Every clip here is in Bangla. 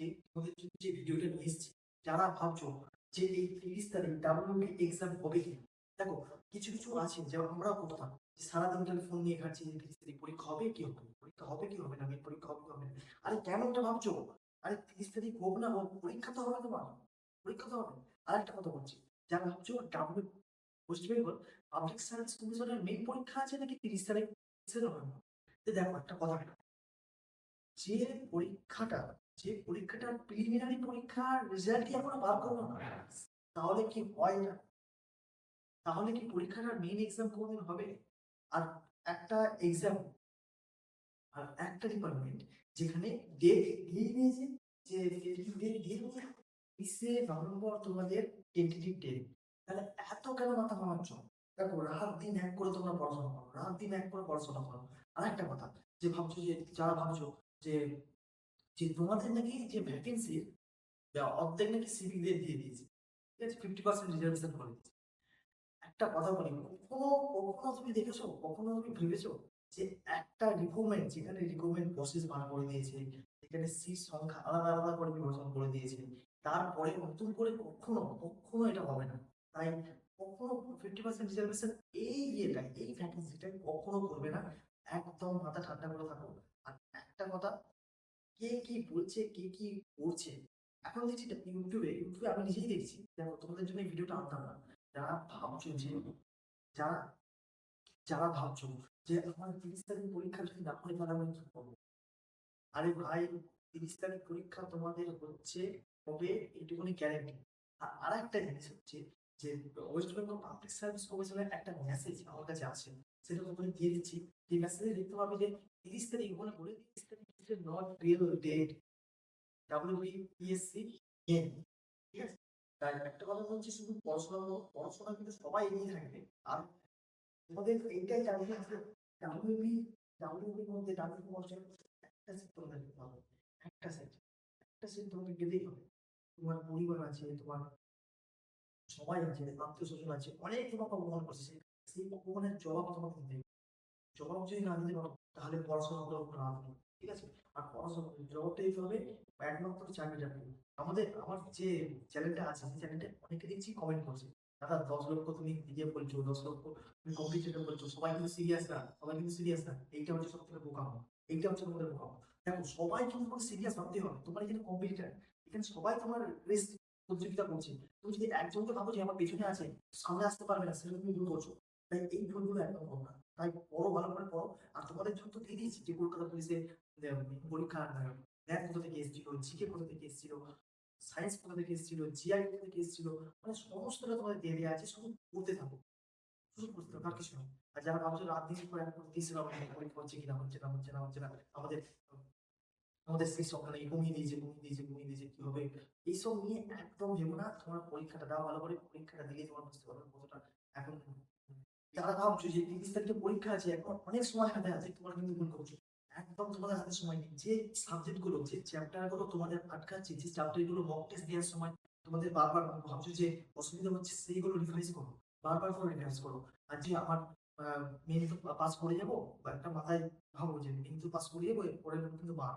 আজকে তোমাদের জন্য যে ভিডিওটা নিয়ে এসেছি, যারা ভাবছ যে এই তিরিশ তারিখ ডাব্লিউবি এক্সাম হবে কি দেখো, কিছু কিছু আছে যে আমরাও করতাম সারাদিন খালি ফোন নিয়ে খাচ্ছি যে তিরিশ তারিখ পরীক্ষা হবে কি হবে পরীক্ষা হবে কি হবে না মেন পরীক্ষা হবে কি হবে না। আরে কেন ওটা ভাবছ? আরে তিরিশ তারিখ হোক না হোক, পরীক্ষা তো হবে তোমার, পরীক্ষা তো হবে। আর একটা কথা বলছি, যারা ভাবছ W West Bengal public service কমিশনের মেন পরীক্ষা আছে নাকি তিরিশ তারিখ? হবে দেখো একটা কথা, যে পরীক্ষাটা যে পরীক্ষাটার প্রিলিমিনারি পরীক্ষার রেজাল্টই এখনও বার করল না। তাহলে কি হয় না? তাহলে কি পরীক্ষাটার মেইন এক্সাম কোনদিন হবে? আর একটা এক্সাম আর একটা ডিপার্টমেন্ট যেখানে ডেট দিয়ে দিয়েছে যে ডেট দিয়ে দিয়েছে, বিশে নভেম্বর তোমাদের টেন্টেটিভ ডেট তাহলে এত কেন মাথা ঘামাচ্ছ? দেখো, রাত দিন এক করে তোমরা পড়াশোনা করো, রাত দিন এক করে পড়াশোনা করো। আর একটা কথা, যে ভাবছ যে, যারা ভাবছ যে যে তোমাদের নাকি যে ভ্যাকেন্সি অর্ধেক নাকি সিভিকদের দিয়ে দিয়েছে ঠিক আছে ফিফটি পার্সেন্ট রিজার্ভেশন করে দিয়েছে। একটা কথা বলি কখনো কখনো তুমি দেখেছ কখনো তুমি ভেবেছো যে একটা রিক্রুটমেন্ট যেখানে রিক্রুটমেন্ট প্রসেস বার করে দিয়েছে যেখানে সিট সংখ্যা আলাদা আলাদা করে বিভাজন করে দিয়েছে তারপরে নতুন করে কখনো কখনো এটা হবে না। তাই কখনো ফিফটি পার্সেন্ট রিজার্ভেশন এই ইয়েটা এই ভ্যাকেন্সিটা কখনো করবে না। একদম মাথা ঠান্ডা করে থাকো। আর একটা কথা কে কি বলছে, কে কি করছে? এখন দেখছি ইউটিউবে ইউটিউবে আমি নিজেই দেখছি। দেখো, তোমাদের জন্য ভিডিওটা আনতাম না। যারা ভাবছ যে, যারা যারা ভাবছ যে আমার তিরিশ তারিখ পরীক্ষা যদি না হয় তাহলে আমি কি করব? আরে ভাই, তিরিশ তারিখ পরীক্ষা তোমাদের হচ্ছে হবে এইটুকুনি গ্যারেন্টি আর আর একটা জিনিস হচ্ছে যে ওয়েস্ট বেঙ্গল পাবলিক সার্ভিস কমিশনের একটা মেসেজ আমার কাছে আসে। সেটা তোমাকে দিয়ে দিচ্ছি। এই মেসেজে দেখতে পাবে যে তিরিশ তারিখ বলে বলে তিরিশ তারিখ নট রিয়েল ডেট ডাব্লিউবিএসসি এন ঠিক আছে? তাই একটা কথা বলছি, শুধু পড়াশোনা পড়াশোনা কিন্তু সবাই এগিয়ে থাকবে। আর তোমাদের এইটাই হবে ডাব্লিউবি ডাব্লিউবির মধ্যে ডাব্লিউবি মধ্যে একটা সেট তোমাদের দিতে হবে একটা সেট একটা সেট তোমাকে গেলেই হবে। তোমার পরিবার আছে, তোমার সবাই আছে আত্মীয় স্বজন আছে, অনেক তোমাকে অপমান করছে। সেই- সেই জবাব তোমাকে দিতে জবাব যদি না দিতে পারো, তাহলে পড়াশোনা করে, কোনো ঠিক আছে? আর পড়াশোনা জবাবটা দিতে হবে একমাত্র চাকরিটা পেয়ে আমাদের, আমার যে চ্যানেলটা আছে, সেই চ্যানেলটা অনেকে দেখছি কমেন্ট করছে। দাদা, দশ লক্ষ তুমি দিয়ে বলছো, দশ লক্ষ তুমি কম্পিটিশন বলছো, সবাই কিন্তু সিরিয়াস না, সবাই কিন্তু সিরিয়াস না, এইটা হচ্ছে সব থেকে বোকামো এইটা হচ্ছে তোমাদের বোকামো দেখো, সবাই কিন্তু তোমাকে সিরিয়াস ভাবতে হবে, তোমার এখানে কম্পিটিটার এখানে সবাই তোমার রেস প্রতিযোগিতা করছে। তুমি যদি একজনকে ভাবো যে আমার পেছনে আছে, সামনে আসতে পারবে না, সেটা তুমি ভুল করছ। তাই এই ভুলগুলো একদম করো না। তাই পড়ো, ভালো করে পড়ো। আর তোমাদের জন্য তো দিয়ে দিয়েছি যে কলকাতা পুলিশে পরীক্ষা ম্যাথ কোথা থেকে এসেছিল জিকে কোথা থেকে এসেছিল সায়েন্স কোথা থেকে এসেছিল জিআই কোথা থেকে এসেছিল মানে সমস্তটা তোমাদের দিয়ে দেওয়া আছে। শুধু পড়তে থাকো। শুধু পড়তে থাকো, আর কিছু না। আর যারা ভাবছ রাত দিন করে এখন দিয়েছিল পরীক্ষা হচ্ছে কিনা, হচ্ছে না হচ্ছে না হচ্ছে না, আমাদের আমাদের সেই সকালে কমিয়ে দিয়েছে কমিয়ে দিয়েছে কমিয়ে দিয়েছে, কি হবে? এইসব নিয়ে একদম ভেবো না। তোমার পরীক্ষাটা দাও, ভালো করে পরীক্ষাটা দিলে তোমার বুঝতে পারবে কতটা এখন যারা ভাবছ যে তিরিশ তারিখে পরীক্ষা আছে, এখন অনেক সময় হাতে আছে, তোমার কিন্তু ভুল করছ। একদম তোমাদের হাতে সময় নেই। যে সাবজেক্টগুলো যে চ্যাপ্টারগুলো তোমাদের আটকাচ্ছে, যে চ্যাপ্টারগুলো মক টেস্ট দেওয়ার সময় তোমাদের বারবার ভাবছ যে, অসুবিধা হচ্ছে, সেইগুলো রিভাইজ করো, বারবার করে রিভাইজ করো। আর যে আমার মেন তো পাস করে যাব, বা একটা মাথায় ভাবো যে মেন তো পাস করে যাব পরে কিন্তু মাঠ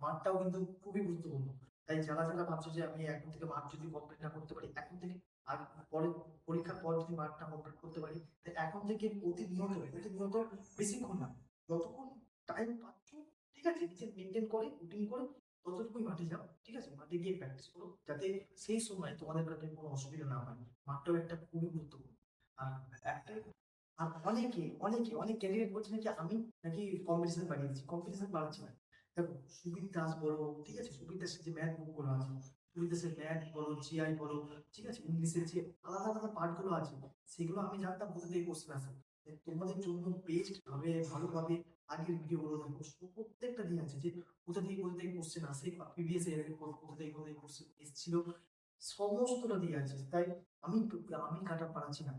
মাঠটাও কিন্তু খুবই গুরুত্বপূর্ণ। তাই যারা যারা ভাবছ যে আমি এখন থেকে মাঠ যদি কমপ্লিট না করতে পারি, এখন থেকে আর পরে পরীক্ষার পর যদি মাঠটা কমপ্লিট করতে পারি তাই এখন থেকে প্রতিনিয়ত প্রতিনিয়ত বেশিক্ষণ না, যতক্ষণ টাইম পাচ্ছ, ঠিক আছে নিজের মেনটেন করে রুটিন করে, ততটুকুই মাঠে যাও, ঠিক আছে, মাঠে গিয়ে প্র্যাকটিস করো, যাতে সেই সময় তোমাদের কাছে কোনো অসুবিধা না হয়। মাঠটাও একটা খুবই গুরুত্বপূর্ণ। আর একটা, আর অনেকে অনেকে, অনেক ক্যান্ডিডেট বলছে নাকি আমি নাকি কম্পিটিশন বাড়িয়েছি কম্পিটিশন বাড়াচ্ছি না। দেখো, সুবির দাস বলো ঠিক আছে? সুবির দাসের যে ম্যাথ বুকগুলো আছে, সুবির দাসের ম্যাথ বলো জিআই বলো, ঠিক আছে? ইংলিশের যে আলাদা আলাদা পার্টগুলো আছে, সেগুলো আমি জানতাম কোথা থেকে কোশ্চেন আসে। তোমাদের জন্য বেস্ট ভাবে ভালোভাবে আগের ভিডিও গুলো দেখো প্রত্যেকটা দিয়ে আছে যে কোথা থেকে কোথা থেকে কোশ্চেন আসে প্রিভিয়াস ইয়ার কোথা থেকে কোথা থেকে কোশ্চেন এসেছিল, সমস্তটা দিয়ে আছে। তাই আমি আমি কাটা পারাচ্ছি না,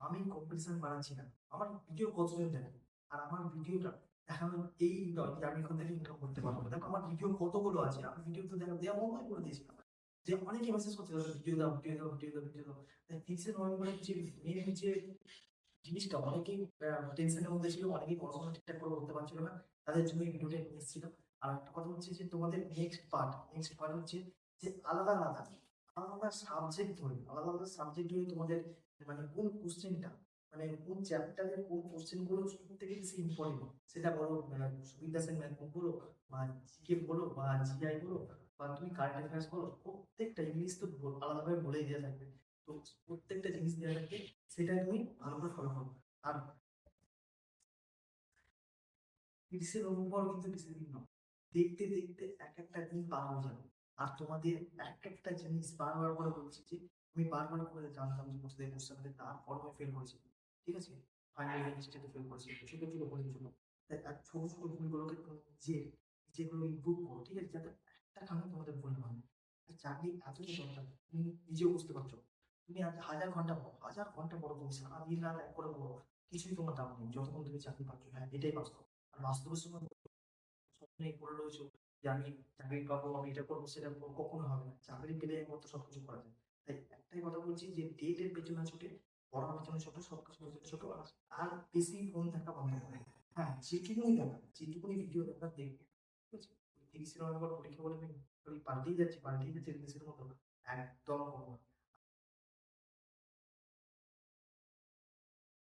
আমি কম্পিটিশন বাড়াচ্ছি না। আমার ভিডিও কতজন দেখে? আর আমার ভিডিওটা দেখানো এই নয় যে আমি এখান থেকে ইনকাম করতে পারব, দেখো আমার ভিডিও কতগুলো আছে, আমি ভিডিও তো দেখা, দেওয়া বন্ধ করে দিয়েছিলাম যে অনেকে মেসেজ করতে ভিডিও দাও ভিডিও দাও ভিডিও দাও ভিডিও দাও। তিরিশে নভেম্বরের যে মেন যে জিনিসটা অনেকেই টেনশনের মধ্যে ছিল, অনেকেই পড়াশোনা ঠিকঠাক করে করতে পারছিল না, তাদের জন্য এই ভিডিওটা নিয়ে এসেছিলাম আর একটা কথা হচ্ছে যে তোমাদের নেক্সট পার্ট নেক্সট পার্ট হচ্ছে যে আলাদা আলাদা আলাদা সাবজেক্ট ধরে, আলাদা আলাদা সাবজেক্ট ধরে তোমাদের মানে কোন কোশ্চেনটা মানে কোন চ্যাপ্টারের কোন কোশ্চেনগুলো সব থেকে বেশি ইম্পর্টেন্ট সেটা বলো সুবিধা সেন ম্যাথ বলো বা জিকে বলো, বা জিআই বলো, বা তুমি কারেন্ট অ্যাফেয়ার্স বলো, প্রত্যেকটা ইংলিশ তো বল- আলাদাভাবে বলেই দেওয়া থাকবে। তো প্রত্যেকটা জিনিস দেওয়া থাকবে, সেটা তুমি ভালো করে ফলো করো। আর তিরিশে নভেম্বর কিন্তু বেশি নয়। দেখতে দেখতে এক একটা দিন পার হয়ে যাবে। আর তোমাদের এক একটা জিনিস বারবার করে বলছি যে, আমি বারবার করে জানতাম যে কোথায় হবে তারপর আমি ফেল করেছি। ঠিক আছে? ফাইনাল স্টেটে ফেল করেছি ছোট ছোট ভুলের জন্য? তাই এক ছোট ছোট ভুলগুলোকে নিজে যেগুলো ইমপ্রুভ করো, ঠিক আছে? যাতে একটা কারণে তোমাদের ভুল না হয়। আর চাকরি এতটা দরকার, তুমি নিজেও বুঝতে পারছ। তুমি আজ হাজার ঘণ্টা পড়ো, হাজার ঘণ্টা পড়ো তুমি সারাদিন রাত এক করে পড়ো, কিছুই তোমার দাম নেই। যতক্ষণ তুমি চাকরি পাচ্ছ হ্যাঁ এটাই বাস্তব। আর বাস্তবের সময় স্বপ্নেই পড়ে রয়েছো যে আমি চাকরি পাবো, আমি এটা করব, সেটা করব, কখনো হবে না। চাকরি পেলে একমাত্র সবকিছু করা যায়। তাই একটাই কথা বলছি যে ডেটের পেছনে ছুটে পড়ার জন্য ছোট ছোট আর- বেশি ফোন দেখা বন্ধ করে হ্যাঁ যেটুকুনি দেখা। যেটুকুনি ভিডিও দেখা, দেখবে। ঠিক আছে? তিরিশে নভেম্বর পরীক্ষা বলে পাল্টেই যাচ্ছি পাল্টেই যাচ্ছি তিরিশের মতো। একদম।